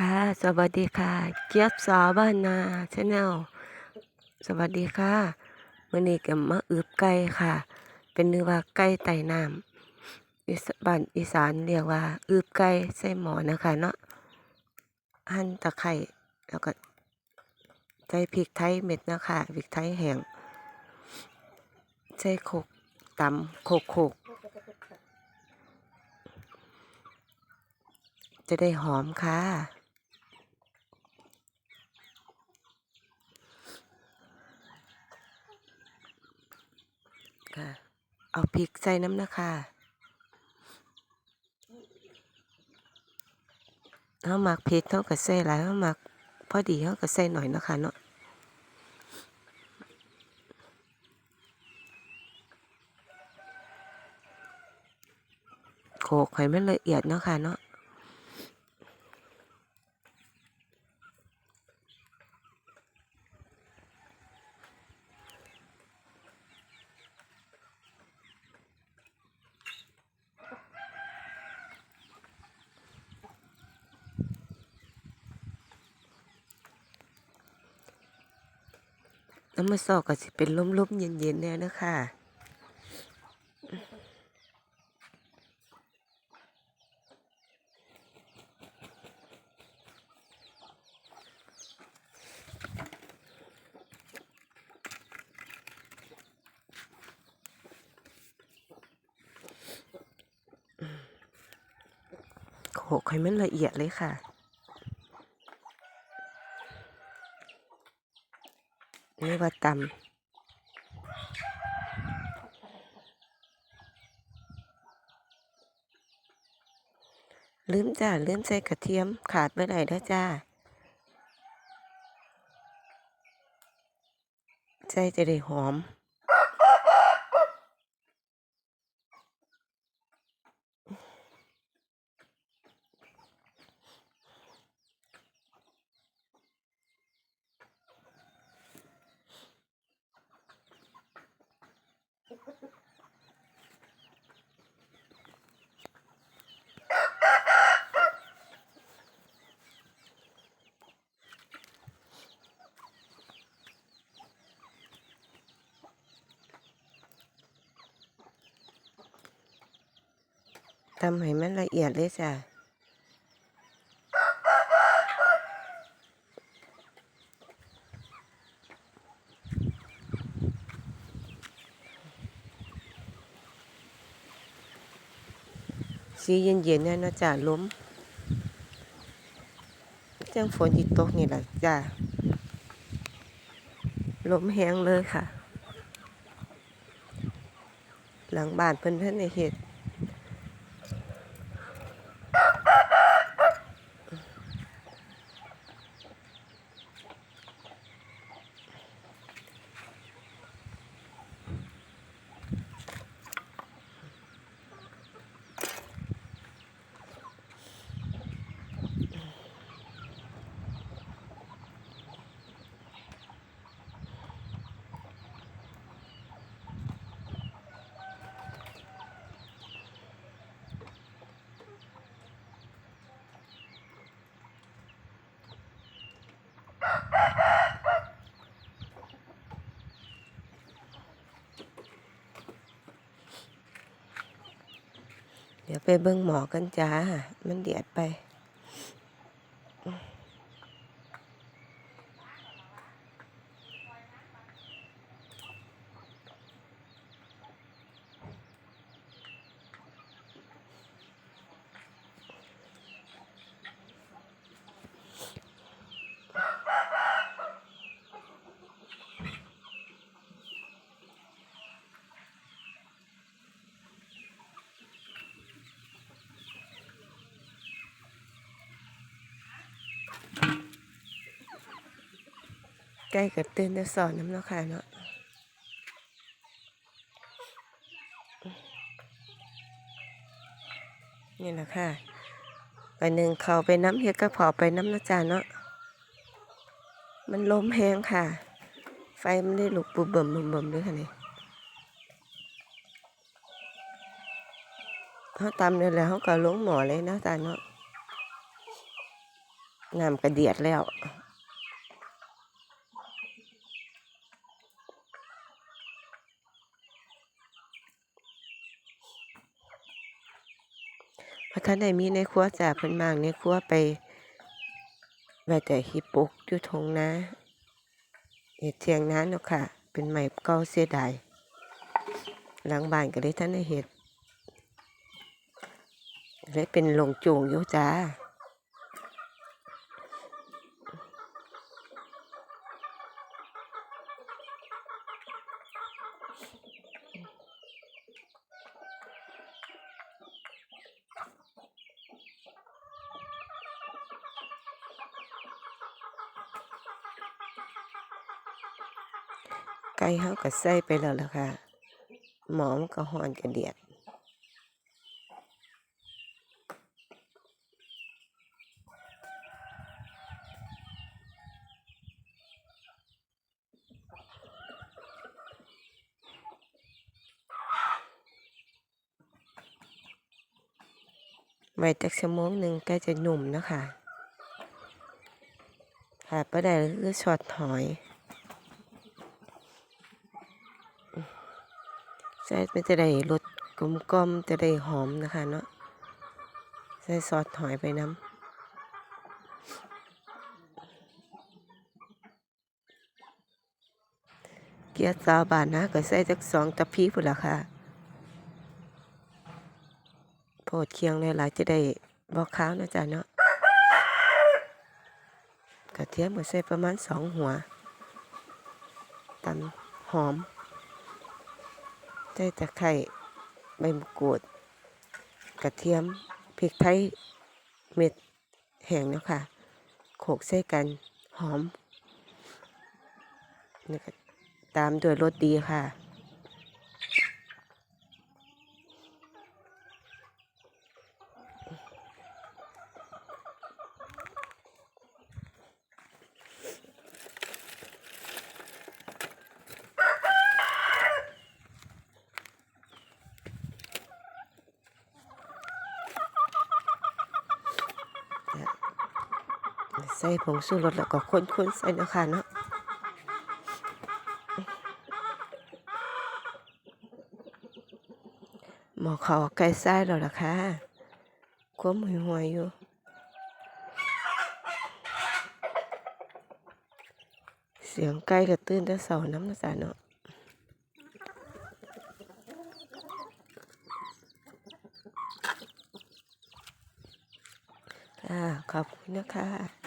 ค่ะ สวัสดีค่ะ เจี๊ยบสาบ้านนาชาแนลสวัสดีค่ะมื้อนี้ก็มาอึบไก่ค่ะ เป็นนึกว่าไก่ไต่น้ำอีสบ้านอีสานเรียกว่าอึบไก่ใส่หมอนะคะเนาะหั่นตะไคร้แล้วก็ใส่พริกไทยเม็ดนะคะพริกไทยแห้งใส่โคกตำโคกๆจะได้หอมค่ะ ค่ะ เอาพริกใส่น้ำนะคะเฮามักเผ็ดเฮาก็ใส่หลายเฮามักพอดีเฮาก็ใส่หน่อยนะคะเนาะโขกให้มันละเอียดเนาะค่ะเนาะ น้ำมันซอกก็สิเป็นลมๆเย็นๆแน่เด้อค่ะโขกให้มันละเอียดเลยค่ะ เรียกว่าตำลืมจ้าลืมใส่กระเทียมขาดไปไหนแล้วจ้าใส่จะได้หอม ทำให้มันละเอียดเลยจ้ะสีเย็นๆเนี่ยนะจ้ะล้มจังฝนอีตกนี่แหละจ้ะล้มแห้งเลยค่ะ หลังบ้านเพิ่นเพิ่นในเฮ็ด ไปเบิ่งหมอกันจ้า มันเดียดไป ใกล้กับเตื่นแต่สอนน้ำเนาะค่ะเนาะนี่แหละค่ะไปหนึ่งเขาไปน้ำเฮ็ดกระเพาะไปน้ำนะจ๊ะเนาะ มันลมแห้งค่ะ ไฟมันได้ลุกบุบเบิ่มบุบเบิ่มด้วยค่ะนี่เขาตำเนี่ยแล้วเขาก็ลงหมอเลยนะจ๊ะเนาะ น้ำกระเดียดแล้วพราะท่านได้มีในครัวจ่าเพิ่นมากในครัวไปไว้แต่ฮิปปุกอยู่ทงนะเฮ็ดเทียงนั้นเนาะค่ะ เป็นไม้เก่าเสียดายหลังบ้านก็เลยท่านได้เฮ็ดเลยเป็นหลงโจงอยู่จ้า ไก่เฮาก็ใส่ไปแล้วล่ะค่ะ หมอมันก็ฮ้อนกระเดียดไว้จักชั่วโมงหนึ่งกล้จะหนุ่มนะคะขาดบ่ได้ก็คือช็อตหอย ใส่มันจะได้รสกลมกลมจะได้หอมนะคะเนาะใส่ซอสหอยไปน้ำเกี๊ยวซาวบานนะก็ใส่จักสองตะพีพุ่นละค่ะโพดเคียงหลายๆจะได้บอกข้าวนะจ๊ะเนาะกระเทียมก็ใส่ประมาณสองหัวตำหอม ใส่ตะไคร้ใบมะกรูด กระเทียมพริกไทยเม็ดแห้งแล้วค่ะ โขลกใส่กันหอมนี่ก็ตามด้วยรสดีค่ะ ใส่ผงชูรสแล้วก็คนๆใส่นะค่ะเนาะหมอเขาไก่ไส้แล้วล่ะค่ะความหวยหวยอยู่เสียงไก่ก็ตื่นแต่เสาน้ำนะจ๊ะเนาะค่ะขอบคุณนะคะ